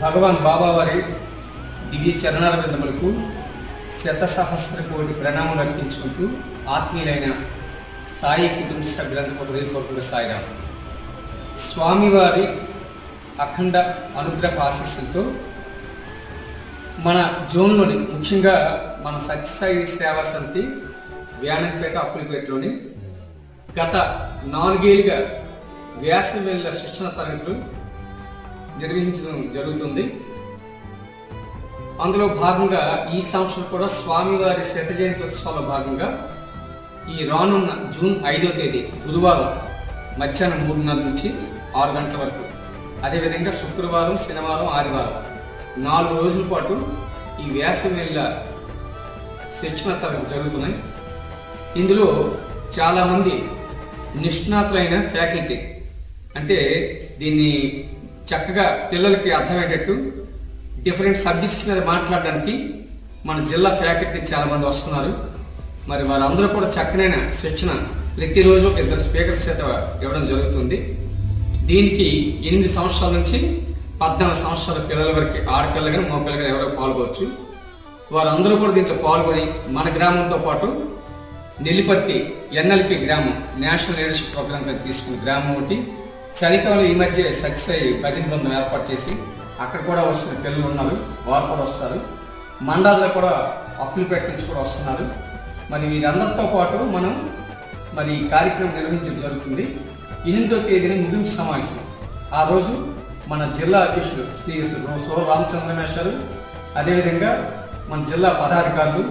భగవాన్ బాబావారి దివ్య చరణాల బృందములకు శత సహస్ర కోటి ప్రణామం అర్పించుకుంటూ ఆత్మీయులైన సాయి కుటుంబ సభ్యులంతా ఒక హృదయపూర్వక సాయిరాం. స్వామివారి అఖండ అనుగ్రహ ఆశస్సులతో మన జోన్లోని ముఖ్యంగా మన సత్యసాయి సేవా సమితి వ్యానంపేట అప్పులపేటలోని గత నాలుగేళ్ళుగా వ్యాసవేళ్ళ శిక్షణ తరగతులు నిర్వహించడం జరుగుతుంది. అందులో భాగంగా ఈ సంవత్సరం కూడా స్వామివారి శత జయంత్యోత్సవాల భాగంగా ఈ రానున్న జూన్ ఐదో తేదీ గురువారం మధ్యాహ్నం మూడున్నర నుంచి ఆరు గంటల వరకు. అదేవిధంగా శుక్రవారం శనివారం ఆదివారం నాలుగు రోజుల పాటు ఈ వేసవేళ్ళ శిక్షణ తరగతి జరుగుతున్నాయి. ఇందులో చాలామంది నిష్ణాతులైన ఫ్యాకల్టీ అంటే దీన్ని చక్కగా పిల్లలకి అర్థమయ్యేటట్టు డిఫరెంట్ సబ్జెక్ట్స్ మీద మాట్లాడడానికి మన జిల్లా ఫ్యాకల్టీ చాలామంది వస్తున్నారు. మరి వారందరూ కూడా చక్కనైన శిక్షణ ప్రతిరోజు ఇద్దరు స్పీకర్స్ చేత ఇవ్వడం జరుగుతుంది. దీనికి ఎనిమిది సంవత్సరాల నుంచి పద్నాలుగు సంవత్సరాల పిల్లల వరకు ఆడపిల్లలు కానీ మగపిల్లలు కానీ ఎవరో పాల్గొచ్చు వారందరూ కూడా దీంట్లో పాల్గొని మన గ్రామంతో పాటు నెల్లిపత్తి ఎన్ఎల్పి గ్రామం నేషనల్ లీడర్షిప్ ప్రోగ్రామ్ తీసుకున్న గ్రామం ఒకటి. చలికాలంలో ఈ మధ్య సక్సెస్ భజన బృందం ఏర్పాటు చేసి అక్కడ కూడా వస్తున్న పిల్లలు ఉన్నారు వారు కూడా వస్తారు మండలంలో కూడా అప్పులపేట నుంచి కూడా వస్తున్నారు. మరి వీరందరితో పాటు మనం మరి ఈ కార్యక్రమం నిర్వహించడం జరుగుతుంది. ఎనిమిదో తేదీన ముగింపు సమావేశం. ఆ రోజు మన జిల్లా అధ్యక్షుడు శ్రీ సో రామచంద్రమేష్ గారు అదేవిధంగా మన జిల్లా పదాధికారులు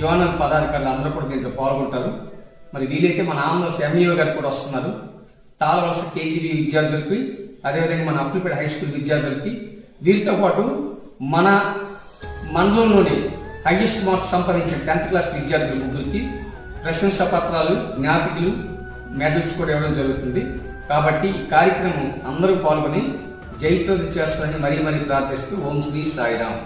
జోనల్ పదాధికారులు అందరూ కూడా దీంట్లో పాల్గొంటారు. మరి వీలైతే మన ఆంధ్ర ఎంఈఓ గారు కూడా వస్తున్నారు. తాళవలస కేజీబీ విద్యార్థులకి అదేవిధంగా మన అప్పులపేట హై స్కూల్ విద్యార్థులకి వీరితో పాటు మన మండలంలోని హైయెస్ట్ మార్క్స్ సంపాదించిన టెన్త్ క్లాస్ విద్యార్థుల ముగ్గురికి ప్రశంసా పత్రాలు జ్ఞాపికలు మెడల్స్ కూడా ఇవ్వడం జరుగుతుంది. కాబట్టి ఈ కార్యక్రమం అందరూ పాల్గొని జైతో చేస్తారని మరీ మరీ ప్రార్థిస్తూ ఓం శ్రీ సాయిరామ్.